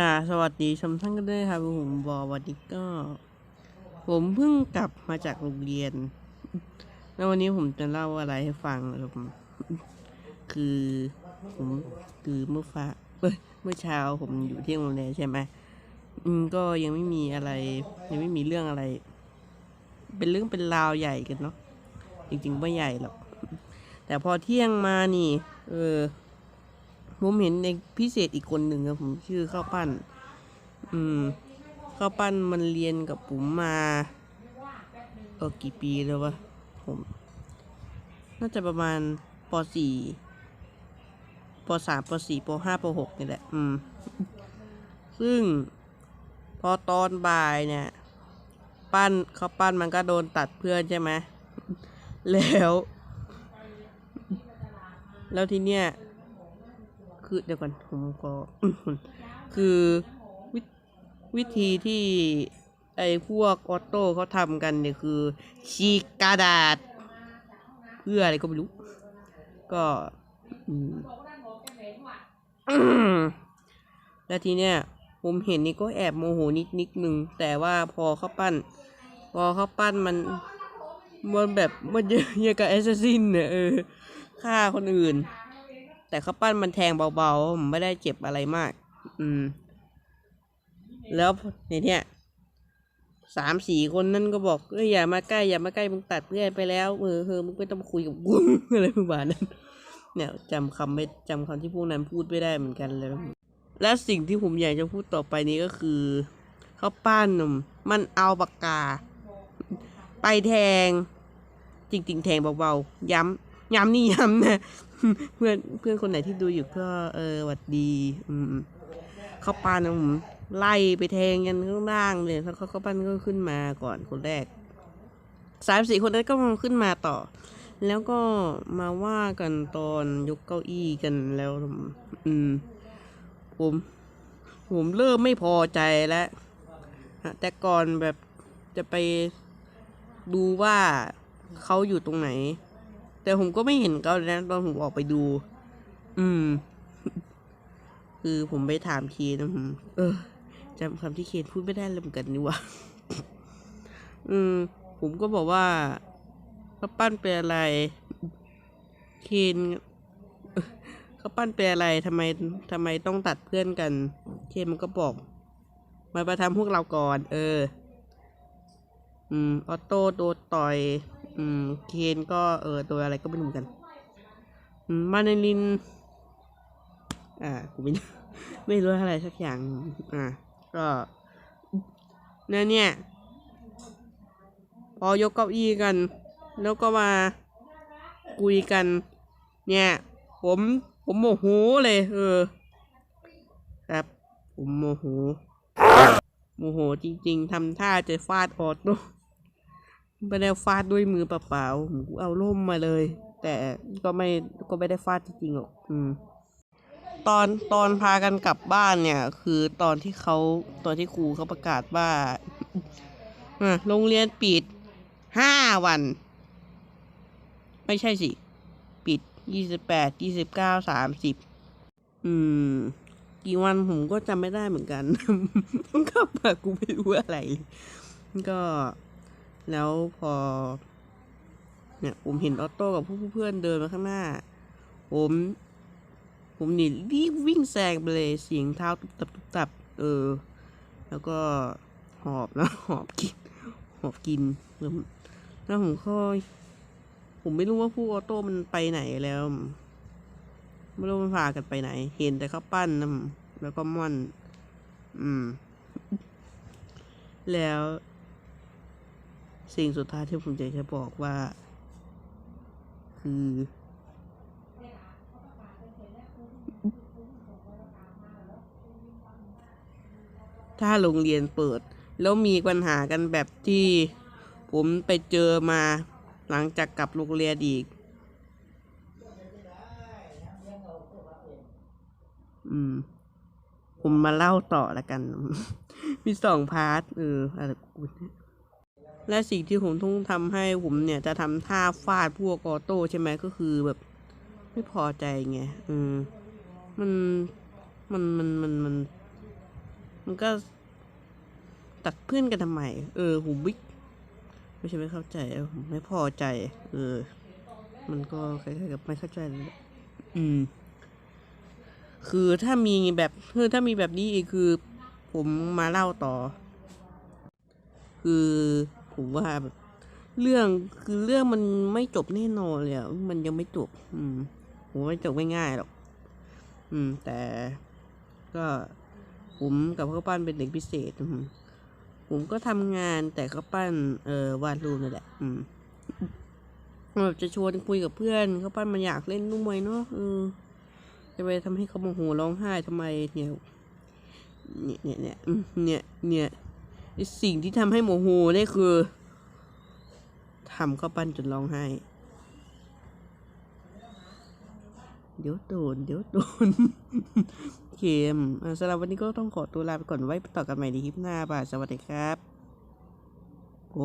อ่าสวัสดีชมท่านกันด้วยครับผมบอวันนี้ก็ ผมเพิ่งกลับมาจากโรงเรียน แล้ววันนี้ผมจะเล่าอะไรให้ฟังนะครับผมคือผมคือเมื่อฟ้าเอ้ยเมื่อเช้าผมอยู่ที่โรงเรียนใช่ไหมอืมก็ยังไม่มีอะไร ยังไม่มีเรื่องอะไร เป็นเรื่องเป็นราวใหญ่กันเนาะจริงๆไม่ใหญ่หรอกแต่พอเที่ยงมานี่ เออ ผมเห็นในพิเศษอีกคนหนึ่งครับผมชื่อข้าวปั้น อืมข้าวปั้นมันเรียนกับผมมาเออกี่ปีแล้ววะผม น่าจะประมาณปสี่ปสามปสี่ปห้าปหกนี่แหละ อืม ซึ่งพอตอนบ่ายเนี่ย ปั้นข้าวปั้นมันก็โดนตัดเพื่อนใช่ไหมแล้ว แล้วทีเนี้ย คือเดี๋ยวก่อนผมก็คือวิวิธีที่ไอ้พวกออโต้เขาทำกันเนี่ยคือฉีกกระดาษ เพื่ออะไรก็ไม่รู้ ก็แล้วทีเนี้ยผมเห็นนี่ก็แอบโมโหนิดนิดนึง แต่ว่าพอเขาปั้น พอเขาปั้นมันมันแบบมันเยอะเยอะกับแอสซัสซินเนี่ยเออฆ่าคนอื่น แต่เขาปั้นมันแทงเบาๆผมไม่ได้เจ็บอะไรมาก อืม แล้วในเนี้ยสามสี่คนนั่นก็บอกเอ้ยอย่ามาใกล้อย่ามาใกล้มึงตัดเพื่อนไปแล้วเออเออมึงไม่ต้องมาคุยกับกูอะไรประมาณนั้นเนี่ยจำคำไม่จำคำที่พวกนั้นพูดไม่ได้เหมือนกันเลยและสิ่งที่ผมอยากจะพูดต่อไปนี้ก็คือเขาปั้นมมันเอาปากกา ไปแทง จริง ๆ แทงเบาๆย้ำย้ำนี่ย้ำนะ เพื่อนเพื่อนคนไหนที่ดูอยู่ก็เออหวัดดี อืมเขาปานผมไล่ไปแทงยันข้างล่างเลยแล้วเขาเขาปั้นก็ขึ้นมาก่อนคนแรกสามสี่คนนั้นก็มาขึ้นมาต่อ แล้วก็มาว่ากันตอนยกเก้าอี้กันแล้วอืมผมผมเริ่มไม่พอใจแล้วแต่ก่อนแบบจะไปดูว่าเขาอยู่ตรงไหน แต่ผมก็ไม่เห็นเขาเลยนะตอนผมออกไปดู อืม คือผมไปถามเคนนผมเออจำคำที่เคนพูดไม่ได้เลยเหมือนกันนี่หวะอืม ผมก็บอกว่าข้าปั้นเป็นอะไร เคนเข้าปั้นเป็นอะไรทำไมทำไมต้องตัดเพื่อนกัน เคนมันก็บอก มาประทำพวกเราก่อน เออ อืม ออโต้โดนต่อย อืม เคนก็เออตัวอะไรก็ไม่รู้เหมือนกันอืมมาในลิน อ่า กูไม่ไม่รู้อะไรสักอย่าง อ่า ก็เนี่ยเนี่ย พอยกเก้าอี้กัน แล้วก็มาคุยกัน เนี่ย ผม ผมโมโหเลย เออ ครับ ผมโมโห โมโหจริง ๆทำท่าจะฟาดออโต้ ไม่ได้ฟาดด้วยมือเปล่าๆผมเอาล่มมาเลย แต่ก็ไม่ก็ไม่ได้ฟาดจริงๆหรอกอืมตอนตอนพากันกลับบ้านเนี่ย คือตอนที่เขาตอนที่ครูเขาประกาศว่าอโรงเรียนปิดห้าวัน ไม่ใช่สิ ปิดยี่สิบแปดยี่สิบเก้าสามสิบอืม กี่วันผมก็จำไม่ได้เหมือนกันกลับมากูไม่รู้อะไร ก็ แล้วพอ เนี่ยผมเห็นออโต้กับผู้เพื่อนเดินมาข้างหน้า ผม ผมนี่รีบวิ่งแซงไปเลยเสียงเท้าตุบตับตุบตับ เออ แล้วก็หอบนะหอบกิน หอบกินแล้วแล้วผมก็ผมไม่รู้ว่าผู้ออโต้มันไปไหนแล้ว ไม่รู้มันพากันไปไหน เห็นแต่เขาปั้นนะแล้วก็ม่อน อืม แล้ว สิ่งสุดท้ายที่ผมอยากจะบอกว่า คือ ถ้าโรงเรียนเปิด แล้วมีปัญหากันแบบที่ผมไปเจอมาหลังจากกลับโรงเรียนอีก อืม ผมมาเล่าต่อละกัน มีสองพาร์ท เอออะไรกูเนี่ย และสิ่งที่ผมต้องทำให้ผมเนี่ยจะทำท่าฟาดพวกออโต้ใช่ไหมก็คือแบบ ไม่พอใจไงอืมมันมันมันมันมัน มันก็ตัดเพื่อนกันทำไมเออผมวิกไม่ใช่ไม่เข้าใจผมไม่พอใจ เออ มันก็คล้ายๆกับไม่เข้าใจเลยอืม คือถ้ามีแบบคือถ้ามีแบบนี้อีกคือ ผมมาเล่าต่อ คือ ผมว่าแบบเรื่องคือเรื่องมันไม่จบแน่นอนเลยอะมันยังไม่จบ อืมผมว่าไม่จบง่ายๆหรอก อืม แต่ก็ผมกับข้าวปั้นเป็นเด็กพิเศษอืมผมก็ทำงานแต่ข้าวปั้น เออวาดรูปนั่นแหละ อืมแบบจะชวนคุยกับเพื่อนข้าวปั้นมันอยากเล่นด้วยเนาะเออจะไปทำให้เขาโมโหร้องไห้ทำไมเนี่ยเนี่ยเนี่ยเนี่ยเนี่ยเนี่ย สิ่งที่ทำให้โมโหนี่คือทำข้าวปั้นจนร้องไห้ เดี๋ยวโดน เดี๋ยวโดนเกมสำหรับวันนี้ก็ต้องขอตัวลาไปก่อนไว้ต่อกันใหม่ในคลิปหน้าบ่ายสวัสดีครับโอ้